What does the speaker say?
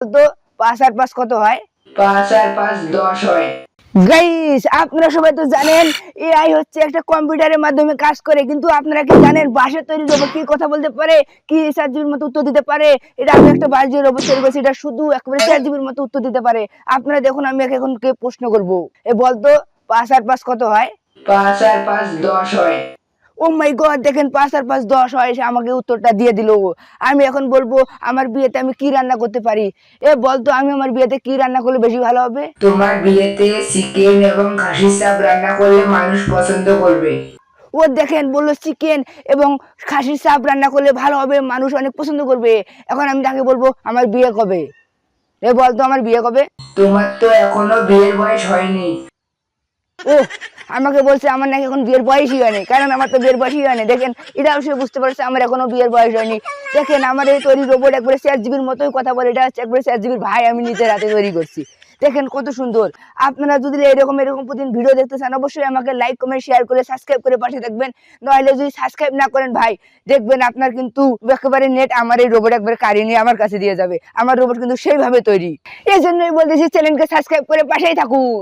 তো পাঁচ আর পাঁচ কত হয়? পাঁচ আর পাঁচ দশ হয়। গাইস আপনারা সবাই তো জানেন এআই হচ্ছে একটা কম্পিউটারের মাধ্যমে কাজ করে কিন্তু আপনারা কি জানেন বাসের তৈরি রোবট কি কথা বলতে পারে? কি সার্জিবির মতো উত্তর দিতে পারে? এটা আমি একটা বাস দিয়ে রোবট তৈরি করছি এটা শুধু একেবারে মতো উত্তর দিতে পারে। আপনারা দেখুন আমি এখন কে প্রশ্ন করব। এ বলতো পাঁচ আর পাঁচ কত হয়? পাঁচ আর পাঁচ দশ হয়। ও মাই গড দেখেন পাঁচ আর পাঁচ দশ হয় সে আমাকে উত্তরটা দিয়ে দিল। আমি এখন বলব আমার বিয়েতে আমি কি রান্না করতে পারি? এ বলতো আমি আমার বিয়েতে কি রান্না করলে বেশি ভালো হবে? তোমার বিয়েতে চিকেন এবং খাসির চাপ রান্না করলে মানুষ পছন্দ করবে। ও দেখেন বলল চিকেন এবং খাসির চাপ রান্না করলে ভালো হবে মানুষ অনেক পছন্দ করবে। এখন আমি তাকে বলব আমার বিয়ে কবে? এ বলতো আমার বিয়ে কবে? তোমার তো এখনও বিয়ের বয়স হয়নি। ও আমাকে বলছে আমার নাকি এখন বিয়ের বয়সই হয়নি। কারণ আমার তো বিয়ের বয়সই হয়নি? দেখেন এটা সে বুঝতে পারছে আমার এখনও বিয়ের বয়স হয়নি। দেখেন, আমার এই তৈরি রোবট একবারে চার জিবির মতোই কথা বলে, এটা হচ্ছে একবারে চার জিবির ভাই, আমি নিজের হাতে তৈরি করছি। দেখেন, কত সুন্দর। আপনারা যদি এরকম এরকম প্রতিদিন ভিডিও দেখতে চান, অবশ্যই আমাকে লাইক কমেন্ট শেয়ার করে সাবস্ক্রাইব করে পাঠিয়ে দেখবেন নইলে যদি সাবস্ক্রাইব না করেন ভাই, দেখবেন আপনার কিন্তু একেবারে নেট আমার এই রোবট একবারে কারি নিয়ে আমার কাছে দিয়ে যাবে। আমার রোবট কিন্তু সেইভাবে তৈরি। এই জন্যই বলতেছি চ্যানেলকে সাবস্ক্রাইব করে পাশেই থাকুন।